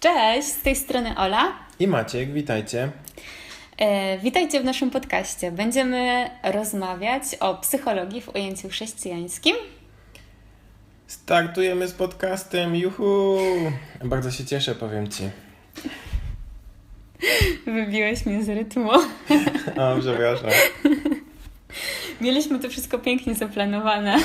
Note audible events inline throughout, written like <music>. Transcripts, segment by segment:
Cześć, z tej strony Ola. I Maciek, witajcie. E, witajcie w naszym podcaście. Będziemy rozmawiać o psychologii w ujęciu chrześcijańskim. Startujemy z podcastem, juhu! Bardzo się cieszę, powiem Ci. <laughs> Wybiłeś mnie z rytmu. <laughs> O, przepraszam. Mieliśmy to wszystko pięknie zaplanowane.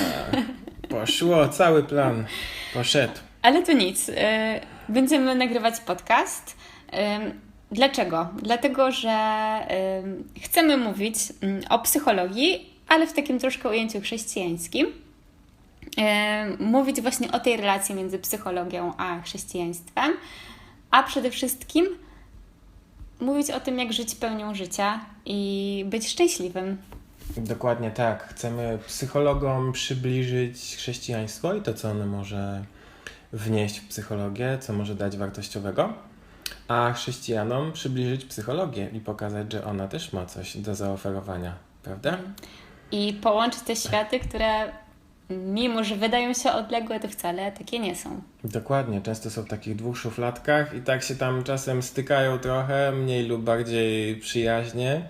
Poszło, cały plan poszedł. Ale to nic. E, Będziemy nagrywać podcast. E, Dlaczego? Dlatego, że e, chcemy mówić mm, o psychologii, ale w takim troszkę ujęciu chrześcijańskim. Mówić właśnie o tej relacji między psychologią a chrześcijaństwem, a przede wszystkim mówić o tym, jak żyć pełnią życia i być szczęśliwym. Dokładnie tak. Chcemy psychologom przybliżyć chrześcijaństwo i to, co ono może wnieść w psychologię, co może dać wartościowego, a chrześcijanom przybliżyć psychologię i pokazać, że ona też ma coś do zaoferowania, prawda? I połączyć te światy, które mimo, że wydają się odległe, to wcale takie nie są. Dokładnie, często są w takich dwóch szufladkach i tak się tam czasem stykają trochę, mniej lub bardziej przyjaźnie.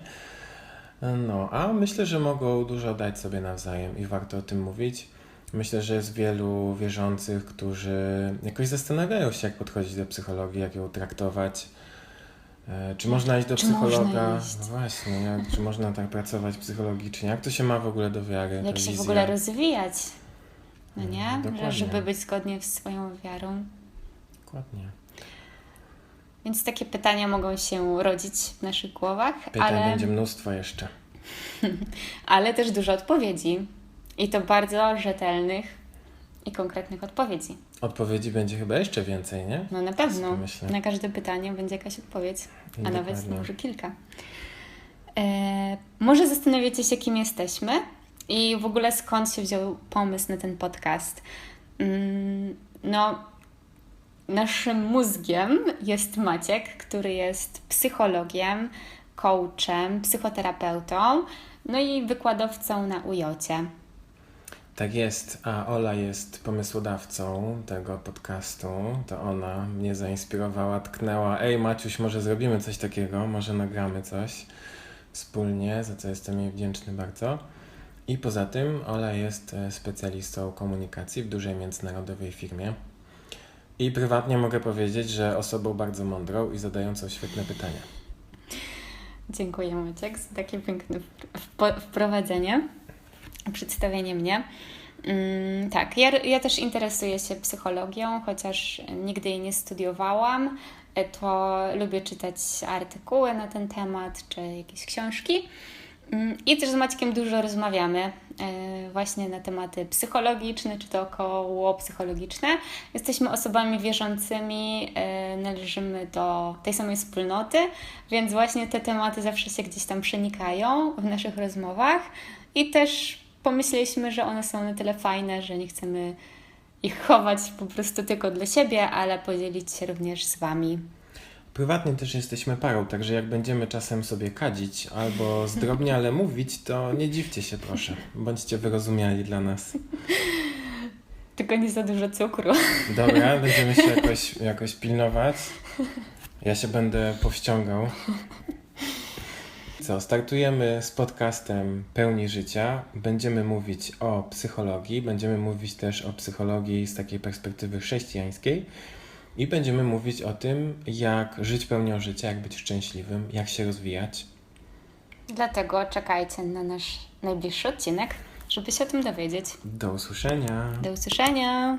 No, a myślę, że mogą dużo dać sobie nawzajem i warto o tym mówić. Myślę, że jest wielu wierzących, którzy jakoś zastanawiają się, jak podchodzić do psychologii, jak ją traktować. E, Czy można iść do Czy psychologa? No właśnie, jak, czy można tak pracować psychologicznie? Jak to się ma w ogóle do wiary? Jak się w ogóle rozwijać, no nie? Mm, Że, dokładnie. żeby być zgodnie z swoją wiarą. Dokładnie. Więc takie pytania mogą się rodzić w naszych głowach, Pytań ale, będzie mnóstwo jeszcze. <laughs> ale też dużo odpowiedzi. I to bardzo rzetelnych i konkretnych odpowiedzi. Odpowiedzi będzie chyba jeszcze więcej, nie? No na pewno. Na każde pytanie będzie jakaś odpowiedź, a nawet Dokładnie. może kilka. E, może zastanawiacie się, kim jesteśmy i w ogóle skąd się wziął pomysł na ten podcast. Mm, no, naszym mózgiem jest Maciek, który jest psychologiem, coachem, psychoterapeutą, no i wykładowcą na ujocie. Tak jest, a Ola jest pomysłodawcą tego podcastu. To ona mnie zainspirowała, tknęła. Ej, Maciuś, może zrobimy coś takiego, może nagramy coś wspólnie, za co jestem jej wdzięczny bardzo. I poza tym Ola jest e, specjalistą komunikacji w dużej międzynarodowej firmie. I prywatnie mogę powiedzieć, że osobą bardzo mądrą i zadającą świetne pytania. Dziękuję Maciek za takie piękne wp- wprowadzenie, przedstawienie mnie. Mm, tak, ja, ja też interesuję się psychologią, chociaż nigdy jej nie studiowałam, e, to lubię czytać artykuły na ten temat czy jakieś książki. Mm, I też z Maćkiem dużo rozmawiamy e, właśnie na tematy psychologiczne, czy to około psychologiczne. Jesteśmy osobami wierzącymi, e, należymy do tej samej wspólnoty, więc właśnie te tematy zawsze się gdzieś tam przenikają w naszych rozmowach i też pomyśleliśmy, że one są na tyle fajne, że nie chcemy ich chować po prostu tylko dla siebie, ale podzielić się również z Wami. Prywatnie też jesteśmy parą, także jak będziemy czasem sobie kadzić albo zdrobnie, ale mówić, to nie dziwcie się proszę. Bądźcie wyrozumiali dla nas. <laughs> Tylko nie za dużo cukru. Dobra, będziemy się <laughs> jakoś, jakoś pilnować. Ja się będę powściągał. Co, startujemy z podcastem Pełni Życia. Będziemy mówić o psychologii, będziemy mówić też o psychologii z takiej perspektywy chrześcijańskiej i będziemy mówić o tym, jak żyć pełnią życia, jak być szczęśliwym, jak się rozwijać. Dlatego czekajcie na nasz najbliższy odcinek, żeby się o tym dowiedzieć. Do usłyszenia. Do usłyszenia!